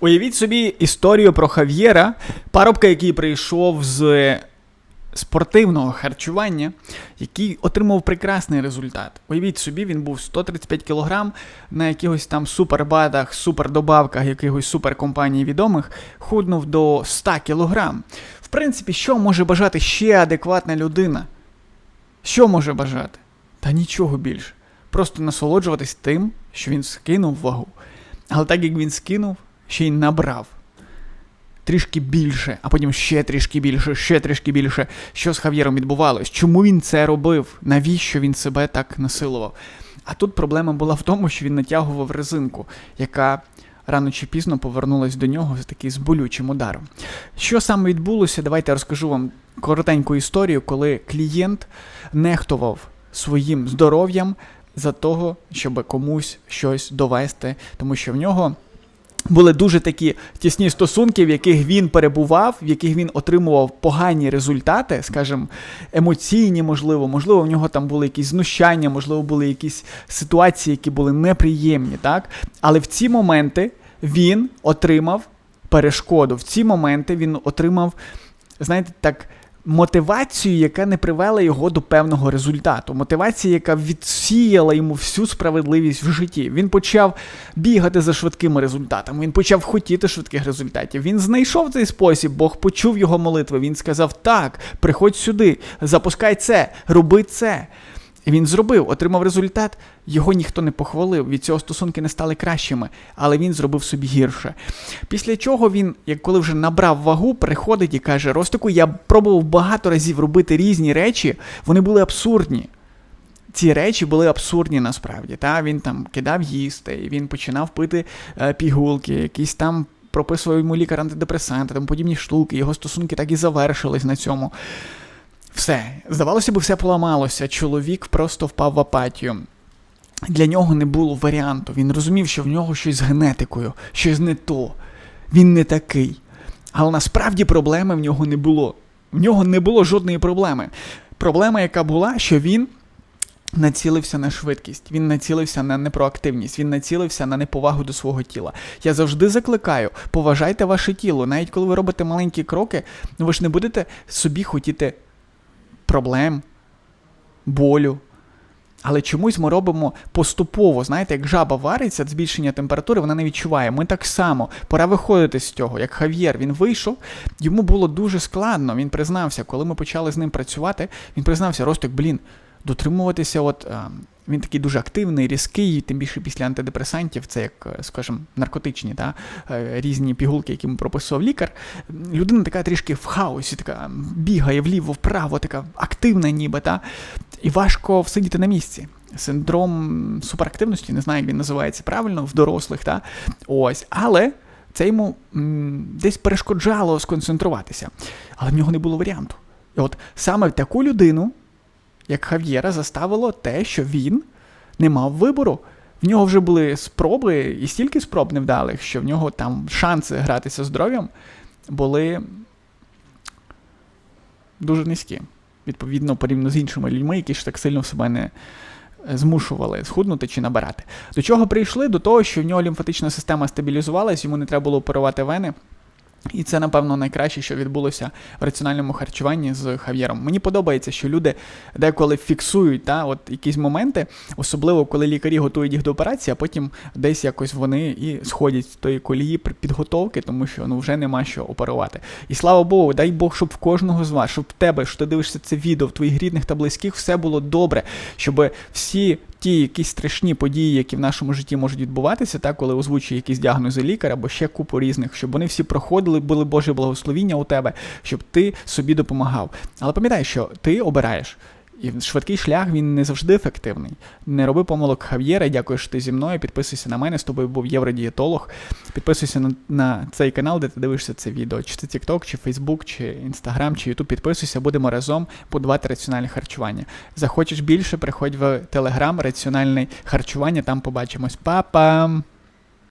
Уявіть собі історію про Хав'єра, парубка, який прийшов з спортивного харчування, який отримав прекрасний результат. Уявіть собі, він був 135 кг на якихось там супербадах, супердобавках якихось суперкомпаній відомих, худнув до 100 кг. В принципі, що може бажати ще адекватна людина? Що може бажати? Та нічого більше. Просто насолоджуватись тим, що він скинув вагу. Але так як він скинув, ще й набрав. Трішки більше, а потім ще трішки більше, ще трішки більше. Що з Хав'єром відбувалось? Чому він це робив? Навіщо він себе так насилував? А тут проблема була в тому, що він натягував резинку, яка рано чи пізно повернулась до нього з такий з болючим ударом. Що саме відбулося? Давайте я розкажу вам коротеньку історію, коли клієнт нехтував своїм здоров'ям за того, щоб комусь щось довести, тому що в нього. Були дуже такі тісні стосунки, в яких він перебував, в яких він отримував погані результати, скажімо, емоційні, можливо, можливо, в нього там були якісь знущання, можливо, були якісь ситуації, які були неприємні, так? Але в ці моменти він отримав перешкоду. В ці моменти він отримав, знаєте, так мотивацію, яка не привела його до певного результату. Мотивація, яка відсіяла йому всю справедливість в житті. Він почав бігати за швидкими результатами. Він почав хотіти швидких результатів. Він знайшов цей спосіб, Бог почув його молитви. Він сказав: Так, приходь сюди, запускай це, роби це. І він зробив, отримав результат, його ніхто не похвалив. Від цього стосунки не стали кращими, але він зробив собі гірше. Після чого він, як коли вже набрав вагу, приходить і каже: Ростику, я пробував багато разів робити різні речі, вони були абсурдні. Ці речі були абсурдні насправді. Та? Він там кидав їсти, він починав пити е, пігулки, якісь там прописував йому лікар антидепресанти, там подібні штуки, його стосунки так і завершились на цьому. Все, здавалося б, все поламалося. Чоловік просто впав в апатію. Для нього не було варіанту. Він розумів, що в нього щось з генетикою, щось не то. Він не такий. Але насправді проблеми в нього не було. В нього не було жодної проблеми. Проблема, яка була, що він націлився на швидкість, він націлився на непроактивність, він націлився на неповагу до свого тіла. Я завжди закликаю, поважайте ваше тіло. Навіть коли ви робите маленькі кроки, ви ж не будете собі хотіти проблем, болю. Але чомусь ми робимо поступово, знаєте, як жаба вариться, збільшення температури, вона не відчуває. Ми так само, пора виходити з цього. Як Хав'єр, він вийшов, йому було дуже складно. Він признався, коли ми почали з ним працювати, він признався, Ростик, блін, дотримуватися, от він такий дуже активний, різкий, тим більше після антидепресантів, це як, е, скажімо, наркотичні та, е, різні пігулки, які прописував лікар. Людина така трішки в хаосі, така бігає вліво, вправо, така активна, ніби та, і важко всидіти на місці. Синдром суперактивності, не знаю, як він називається правильно, в дорослих. Та? Ось, Але це йому м, десь перешкоджало сконцентруватися. Але в нього не було варіанту. І от саме таку людину як Хав'єра заставило те, що він не мав вибору. В нього вже були спроби, і стільки спроб невдалих, що в нього там шанси гратися здоров'ям були дуже низькі. Відповідно, порівняно з іншими людьми, які ж так сильно в себе не змушували схуднути чи набирати. До чого прийшли? До того, що в нього лімфатична система стабілізувалась, йому не треба було оперувати вени. І це, напевно, найкраще, що відбулося в раціональному харчуванні з Хав'єром. Мені подобається, що люди деколи фіксують та, от якісь моменти, особливо коли лікарі готують їх до операції, а потім десь якось вони і сходять з тої колії підготовки, тому що ну вже нема що оперувати. І слава Богу, дай Бог, щоб в кожного з вас, щоб в тебе, що ти дивишся це відео, в твоїх рідних та близьких, все було добре, щоб всі ті якісь страшні події, які в нашому житті можуть відбуватися, так, коли озвучує якісь діагнози лікар або ще купу різних, щоб вони всі проходили, були Боже благословіння у тебе, щоб ти собі допомагав. Але пам'ятай, що ти обираєш. І швидкий шлях він не завжди ефективний. Не роби помилок Хав'єра. Дякую, що ти зі мною. Підписуйся на мене. З тобою був євродієтолог. Підписуйся на на цей канал, де ти дивишся це відео. Чи це TikTok, чи Facebook, чи Instagram, чи YouTube. Підписуйся, будемо разом будувати раціональне харчування. Захочеш більше, приходь в Telegram, раціональне харчування, там побачимось. Па-пам!